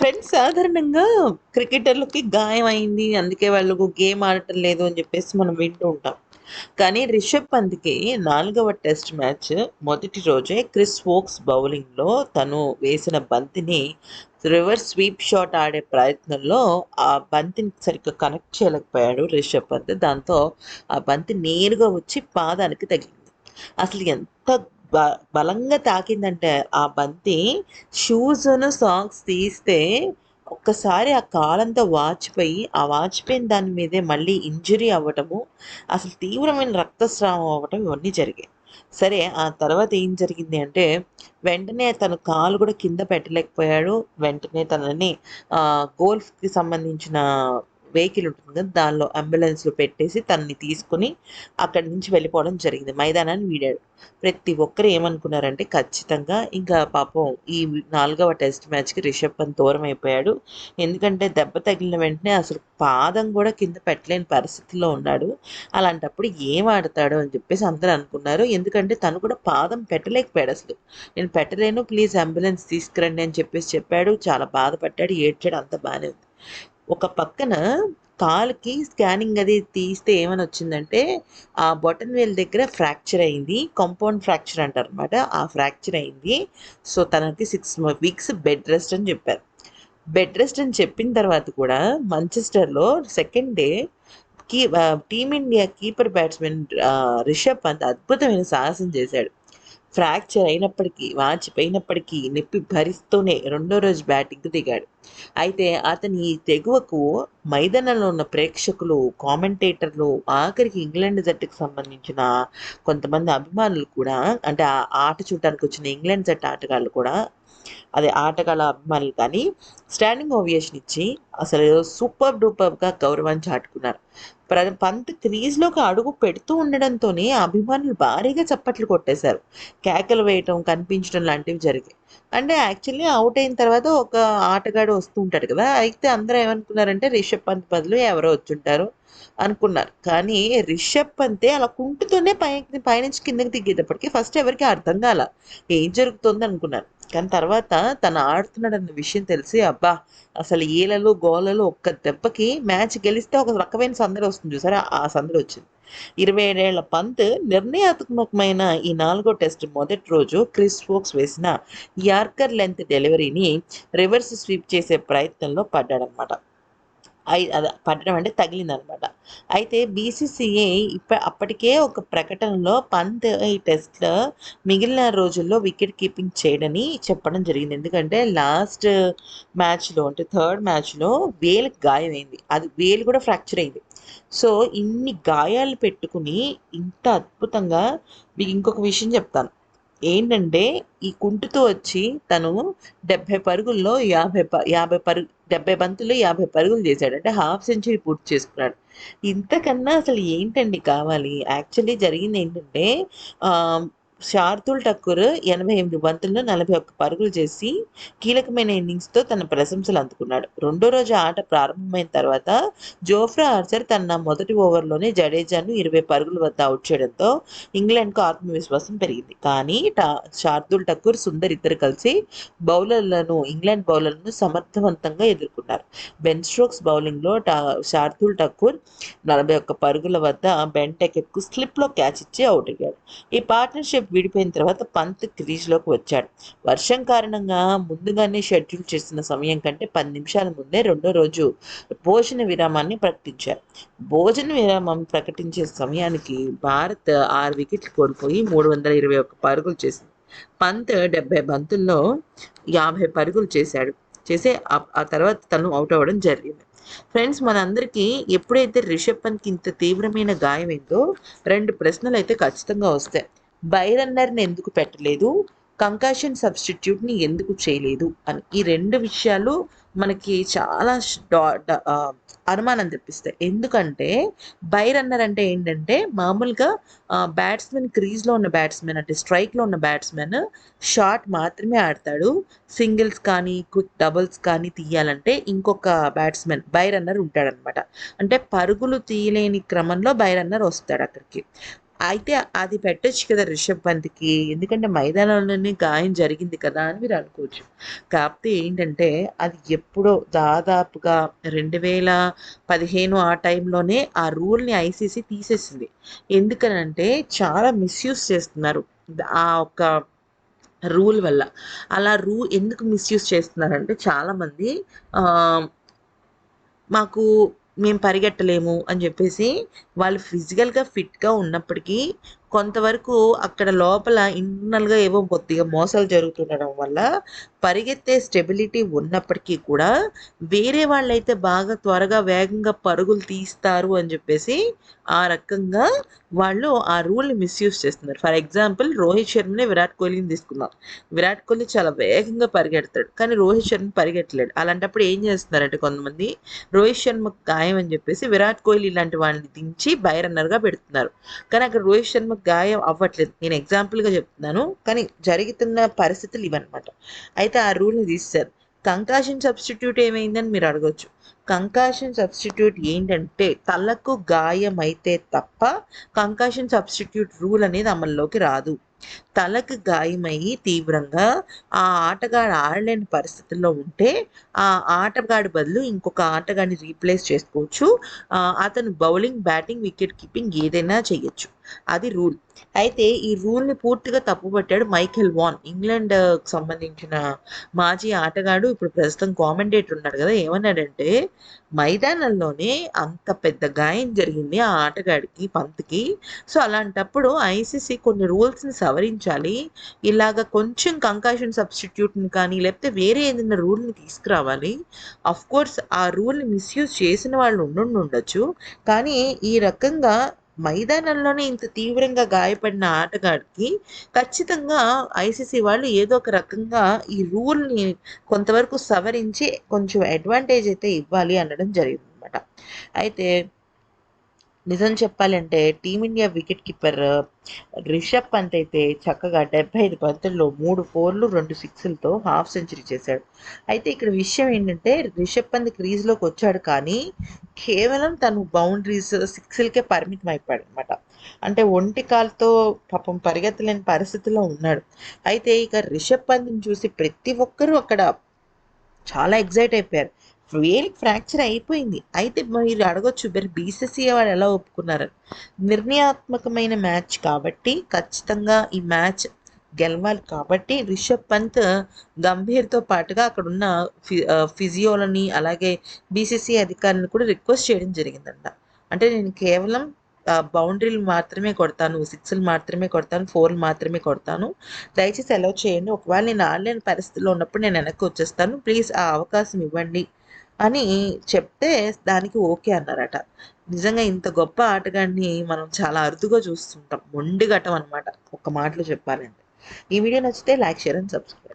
Friends సాధారణంగా క్రికెటర్లకి గాయం అయింది. అందుకే వాళ్ళు గేమ్ ఆడటం లేదు అని చెప్పేసి మనం వింటూ ఉంటాం. కానీ రిషబ్ పంత్‌కి నాలుగవ టెస్ట్ మ్యాచ్ మొదటి రోజే క్రిస్ వోక్స్ బౌలింగ్‌లో తను వేసిన బంతిని రివర్స్ స్వీప్ షాట్ ఆడే ప్రయత్నంలో ఆ బంతిని సరిగ్గా కనెక్ట్ చేయలేకపోయాడు రిషబ్ పంత్. దాంతో ఆ బంతి నేరుగా వచ్చి పాదానికి తగిలింది. అసలు ఎంత బ బలంగా తాకిందంటే ఆ బంతి షూస్ను సాక్స్ తీస్తే ఒక్కసారి ఆ కాలంతా వాచిపోయి, ఆ వాచిపోయిన దాని మీదే మళ్ళీ ఇంజురీ అవ్వటము, అసలు తీవ్రమైన రక్తస్రావం అవ్వటం ఇవన్నీ జరిగాయి. సరే ఆ తర్వాత ఏం జరిగింది అంటే, వెంటనే తను కాలు కూడా కింద పెట్టలేకపోయాడు. వెంటనే తనని గోల్ఫ్‌కి సంబంధించిన వెహికల్ ఉంటుంది కదా! దానిలో అంబులెన్స్‌లో పెట్టేసి తనని తీసుకొని అక్కడి నుంచి వెళ్ళిపోవడం జరిగింది. మైదానాన్ని వీడాడు. ప్రతి ఒక్కరు ఏమనుకున్నారంటే ఖచ్చితంగా ఇంకా పాపం ఈ నాలుగవ టెస్ట్ మ్యాచ్‌కి రిషబ్ పంత్ దూరం అయిపోయాడు. ఎందుకంటే దెబ్బ తగిలిన వెంటనే అసలు పాదం కూడా కింద పెట్టలేని పరిస్థితిలో ఉన్నాడు. అలాంటప్పుడు ఏం ఆడతాడు అని చెప్పేసి అందరూ అనుకున్నారు. ఎందుకంటే తను కూడా పాదం పెట్టలేకపోయాడు అసలు. నేను పెట్టలేను ప్లీజ్ అంబులెన్స్ తీసుకురండి అని చెప్పేసి చెప్పాడు. చాలా బాధపడ్డాడు, ఏడ్చాడు అంత బానే ఉంది. ఒక పక్కన కాలుకి స్కానింగ్ అది తీస్తే ఏమని వచ్చిందంటే, ఆ బొటన్ వేల్ దగ్గర ఫ్రాక్చర్ అయింది. కాంపౌండ్ ఫ్రాక్చర్ అంటారనమాట. ఆ ఫ్రాక్చర్ అయింది. సో, తనకి సిక్స్ వీక్స్ బెడ్ రెస్ట్ అని చెప్పారు. బెడ్ రెస్ట్ అని చెప్పిన తర్వాత కూడా మంచెస్టర్లో second day key team India keeper batsman Rishabh Pant అద్భుతమైన సాహసం చేశాడు. ఫ్రాక్చర్ అయినప్పటికీ, వాచిపోయినప్పటికీ నొప్పి భరిస్తూనే రెండో రోజు బ్యాటింగ్ దిగాడు. అయితే అతని తెగువకు మైదానంలో ఉన్న ప్రేక్షకులు, కామెంటేటర్లు, ఆఖరికి ఇంగ్లాండ్ జట్టుకు సంబంధించిన కొంతమంది అభిమానులు కూడా అంటే ఆ ఆట చూడటానికి వచ్చిన ఇంగ్లాండ్ జట్టు ఆటగాళ్ళు కూడా అదే ఆటగాళ్ళ అభిమానులు కానీ స్టాండింగ్ ఓవియేషన్ ఇచ్చి అసలు సూపర్ డూపర్‌గా గౌరవం చాటుకున్నారు. ప్ర పంత్ క్రీజ్‌లోకి అడుగు పెడుతూ ఉండడంతోనే అభిమానులు భారీగా చప్పట్లు కొట్టేశారు. కేకలు వేయటం, కనిపించడం లాంటివి జరిగాయి. అంటే యాక్చువల్లీ అవుట్ అయిన తర్వాత ఒక ఆటగాడు వస్తూ ఉంటాడు కదా! అయితే అందరూ ఏమనుకున్నారంటే రిషబ్ పంత్ బదులు ఎవరో వచ్చుంటారు అనుకున్నారు. కానీ రిషబ్ పంతే అలా కుంటుతోనే పై పైనుంచి కిందకి దిగేటప్పటికి ఫస్ట్ ఎవరికి అర్థం కాల ఏం జరుగుతోంది అనుకున్నారు. కానీ తర్వాత తను ఆడుతున్నాడన్న విషయం తెలిసి అబ్బా! అసలు ఈలలు, గోలలో ఒక్క దెబ్బకి మ్యాచ్ గెలిస్తే ఒక రకమైన సందడి వస్తుంది చూసారా? ఆ సందడి వచ్చింది. ఇరవై ఏడేళ్ళ పంత్ నిర్ణయాత్మకమైన ఈ నాలుగో టెస్ట్ మొదటి రోజు క్రిస్ ఫోక్స్ వేసిన యార్కర్ లెంత్ డెలివరీని రివర్స్ స్వీప్ చేసే ప్రయత్నంలో పడ్డాడనమాట. అయి పట్టడం పడడం అంటే తగిలిందనమాట. అయితే బీసీసీఐ ఇప్ప అప్పటికే ఒక ప్రకటనలో పంత్ ఈ టెస్ట్‌లో మిగిలిన రోజుల్లో వికెట్ కీపింగ్ చేయడని చెప్పడం జరిగింది. ఎందుకంటే లాస్ట్ మ్యాచ్‌లో అంటే థర్డ్ మ్యాచ్‌లో వేలు గాయమైంది. అది వేలు కూడా ఫ్రాక్చర్ అయింది. సో, ఇన్ని గాయాలు పెట్టుకుని ఇంత అద్భుతంగా మీకు ఇంకొక విషయం చెప్తాను. ఏంటంటే ఈ కుంటుతో వచ్చి తను 70 పరుగుల్లో 50 ప 50 పరుగు 70 బంతుల్లో 50 పరుగులు చేశాడు. అంటే హాఫ్ సెంచరీ పూర్తి చేసుకున్నాడు. ఇంతకన్నా అసలు ఏంటండి కావాలి? యాక్చువల్లీ జరిగింది ఏంటంటే శార్దూల్ ఠాకూర్ 88 బంతుల్లో 41 పరుగులు చేసి కీలకమైన ఇన్నింగ్స్‌తో తన ప్రశంసలు అందుకున్నాడు. రెండో రోజు ఆట ప్రారంభమైన తర్వాత జోఫ్రా ఆర్చర్ తన మొదటి ఓవర్‌లోనే జడేజాను 20 పరుగుల వద్ద అవుట్ చేయడంతో ఇంగ్లాండ్‌కు ఆత్మవిశ్వాసం పెరిగింది. కానీ టా శార్దుల్ ఠాకూర్, సుందర్ ఇద్దరు కలిసి బౌలర్లను ఇంగ్లాండ్ బౌలర్లను సమర్థవంతంగా ఎదుర్కొన్నారు. బెన్ స్ట్రోక్స్ బౌలింగ్‌లో టా శార్దూల్ ఠాకూర్ 41 పరుగుల వద్ద బెన్ టెకెట్‌కు స్లిప్‌లో క్యాచ్ ఇచ్చి అవుట్ అయ్యాడు. ఈ పార్ట్నర్‌షిప్ విడిపోయిన తర్వాత పంత్ క్రీజ్‌లోకి వచ్చాడు. వర్షం కారణంగా ముందుగానే షెడ్యూల్ చేసిన సమయం కంటే పది నిమిషాల ముందే రెండో రోజు భోజన విరామాన్ని ప్రకటించారు. భోజన విరామం ప్రకటించే సమయానికి భారత్ ఆరు వికెట్లు కోల్పోయి 321 పరుగులు చేసింది. పంత్ 70 బంతుల్లో 50 పరుగులు చేశాడు. చేసే ఆ తర్వాత తను అవుట్ అవ్వడం జరిగింది. ఫ్రెండ్స్ మనందరికీ ఎప్పుడైతే రిషబ్ పంత్‌కి ఇంత తీవ్రమైన గాయమైందో 2 ప్రశ్నలైతే ఖచ్చితంగా వస్తాయి. బై రన్నర్‌ని ఎందుకు పెట్టలేదు? కంకాషన్ సబ్‌స్టిట్యూట్‌ని ఎందుకు చేయలేదు? అని. ఈ రెండు విషయాలు మనకి చాలా అనుమానం తెప్పిస్తాయి. ఎందుకంటే బై రన్నర్ అంటే ఏంటంటే మామూలుగా బ్యాట్స్‌మెన్ క్రీజ్‌లో ఉన్న బ్యాట్స్‌మెన్ అంటే స్ట్రైక్‌లో ఉన్న బ్యాట్స్‌మెన్ షాట్ మాత్రమే ఆడతాడు. సింగిల్స్ కానీ, క్విక్ డబుల్స్ కానీ తీయాలంటే ఇంకొక బ్యాట్స్‌మెన్ బై రన్నర్ ఉంటాడనమాట. అంటే పరుగులు తీయలేని క్రమంలో బై రన్నర్ వస్తాడు అక్కడికి. అయితే అది పెట్టొచ్చు కదా రిషబ్ పంత్‌కి. ఎందుకంటే మైదానంలోనే గాయం జరిగింది కదా! అని మీరు అనుకోవచ్చు. కాకపోతే ఏంటంటే అది ఎప్పుడో దాదాపుగా 2015 ఆ టైంలోనే ఆ రూల్‌ని ఐసీసీ తీసేసింది. ఎందుకనంటే చాలా మిస్‌యూజ్ చేస్తున్నారు. ఆ ఒక్క రూల్ వల్ల. అలా రూ ఎందుకు మిస్‌యూజ్ చేస్తున్నారంటే చాలామంది మాకు మేము పరిగెట్టలేము అని చెప్పేసి వాళ్ళు ఫిజికల్‌గా ఫిట్‌గా ఉన్నప్పటికీ కొంతవరకు అక్కడ లోపల ఇంటర్నల్‌గా ఏవో కొద్దిగా మోసాలు జరుగుతుండడం వల్ల పరిగెత్తే స్టెబిలిటీ ఉన్నప్పటికీ కూడా వేరే వాళ్ళైతే బాగా త్వరగా వేగంగా పరుగులు తీస్తారు అని చెప్పేసి ఆ రకంగా వాళ్ళు ఆ రూల్‌ని మిస్‌యూజ్ చేస్తున్నారు. ఫర్ ఎగ్జాంపుల్ రోహిత్ శర్మని, విరాట్ కోహ్లీని తీసుకుందాం. విరాట్ కోహ్లీ చాలా వేగంగా పరిగెడతాడు. కానీ రోహిత్ శర్మ పరిగెట్టలేడు. అలాంటప్పుడు ఏం చేస్తున్నారంటే కొంతమంది రోహిత్ శర్మకు గాయం అని చెప్పేసి విరాట్ కోహ్లీ ఇలాంటి వాడిని దించి బై రన్నర్‌గా పెడుతున్నారు. కానీ అక్కడ రోహిత్ శర్మ గాయం అవ్వట్లేదు. నేను ఎగ్జాంపుల్‌గా చెప్తున్నాను. కానీ జరుగుతున్న పరిస్థితులు ఇవన్నమాట. అయితే ఆ రూల్‌ని తీస్తారు కంకాషన్ సబ్‌స్టిట్యూట్ ఏమైందని మీరు అడగొచ్చు. కంకాషన్ సబ్‌స్టిట్యూట్ ఏంటంటే తలకు గాయమైతే తప్ప కంకాషన్ సబ్‌స్టిట్యూట్ రూల్ అనేది అమల్లోకి రాదు. తలకు గాయమయ్యి తీవ్రంగా ఆ ఆటగాడు ఆడలేని పరిస్థితుల్లో ఉంటే ఆ ఆటగాడి బదులు ఇంకొక ఆటగాడిని రీప్లేస్ చేసుకోవచ్చు. అతను బౌలింగ్, బ్యాటింగ్, వికెట్ కీపింగ్ ఏదైనా చేయొచ్చు. అది రూల్. అయితే ఈ రూల్‌ని పూర్తిగా తప్పుపట్టాడు మైకెల్ వాన్. ఇంగ్లాండ్‌కి సంబంధించిన మాజీ ఆటగాడు ఇప్పుడు ప్రస్తుతం కామెంటేటర్ ఉన్నాడు కదా ఏమన్నాడంటే మైదానంలోనే అంత పెద్ద గాయం జరిగింది ఆ ఆటగాడికి పంత్‌కి. సో, అలాంటప్పుడు ఐసీసీ కొన్ని రూల్స్‌ని సవరించాలి. ఇలాగ కొంచెం కంకాషన్ సబ్‌స్టిట్యూట్‌ని కానీ లేకపోతే వేరే ఏదైనా రూల్‌ని తీసుకురావాలి. ఆఫ్‌కోర్స్ ఆ రూల్‌ని మిస్‌యూజ్ చేసిన వాళ్ళు ఉండుండొచ్చు. కానీ ఈ రకంగా మైదానంలోనే ఇంత తీవ్రంగా గాయపడిన ఆటగాడికి ఖచ్చితంగా ఐసీసీ వాళ్ళు ఏదో ఒక రకంగా ఈ రూల్‌ని కొంతవరకు సవరించి కొంచెం అడ్వాంటేజ్ అయితే ఇవ్వాలి అనడం జరిగిందనమాట. అయితే నిజం చెప్పాలంటే team India wicket keeper Rishabh Pant అయితే చక్కగా 75 బంతుల్లో మూడు ఫోర్‌లు, రెండు సిక్స్‌లతో హాఫ్ సెంచరీ చేశాడు. అయితే ఇక్కడ విషయం ఏంటంటే రిషబ్ పంత్ క్రీజ్‌లోకి వచ్చాడు కానీ కేవలం తను బౌండరీస్, సిక్స్‌లకే పరిమితం అయిపోయాడు అనమాట అంటే ఒంటి కాలుతో పాపం పరిగెత్తలేని పరిస్థితిలో ఉన్నాడు. అయితే ఇక రిషబ్ పంత్‌ని చూసి ప్రతి ఒక్కరూ అక్కడ చాలా ఎక్సైట్ అయిపోయారు. వేలికి ఫ్రాక్చర్ అయిపోయింది. అయితే మీరు అడగొచ్చు మరి బీసీసీఏ వాళ్ళు ఎలా ఒప్పుకున్నారని. నిర్ణయాత్మకమైన మ్యాచ్ కాబట్టి ఖచ్చితంగా ఈ మ్యాచ్ గెలవాలి కాబట్టి రిషబ్ పంత్ గంభీర్‌తో పాటుగా అక్కడున్న ఫి ఫిజియోలని అలాగే బీసీసీ అధికారులను కూడా రిక్వెస్ట్ చేయడం జరిగిందంట. అంటే నేను కేవలం బౌండరీలు మాత్రమే కొడతాను. సిక్స్‌లు మాత్రమే కొడతాను. ఫోర్‌లు మాత్రమే కొడతాను. దయచేసి అలౌ చేయండి. ఒకవేళ నేను ఆడలేని పరిస్థితిలో ఉన్నప్పుడు నేను వెనక్కి వచ్చేస్తాను. ప్లీజ్ ఆ అవకాశం ఇవ్వండి అని చెప్తే దానికి ఓకే అన్నారట. నిజంగా ఇంత గొప్ప ఆటగాడిని మనం చాలా అరుదుగా చూస్తుంటాం. మొండిగటం అనమాట. ఒక మాటలో చెప్పాలంటే. ఈ వీడియో నచ్చితే లైక్, షేర్ అండ్ సబ్స్క్రైబ్.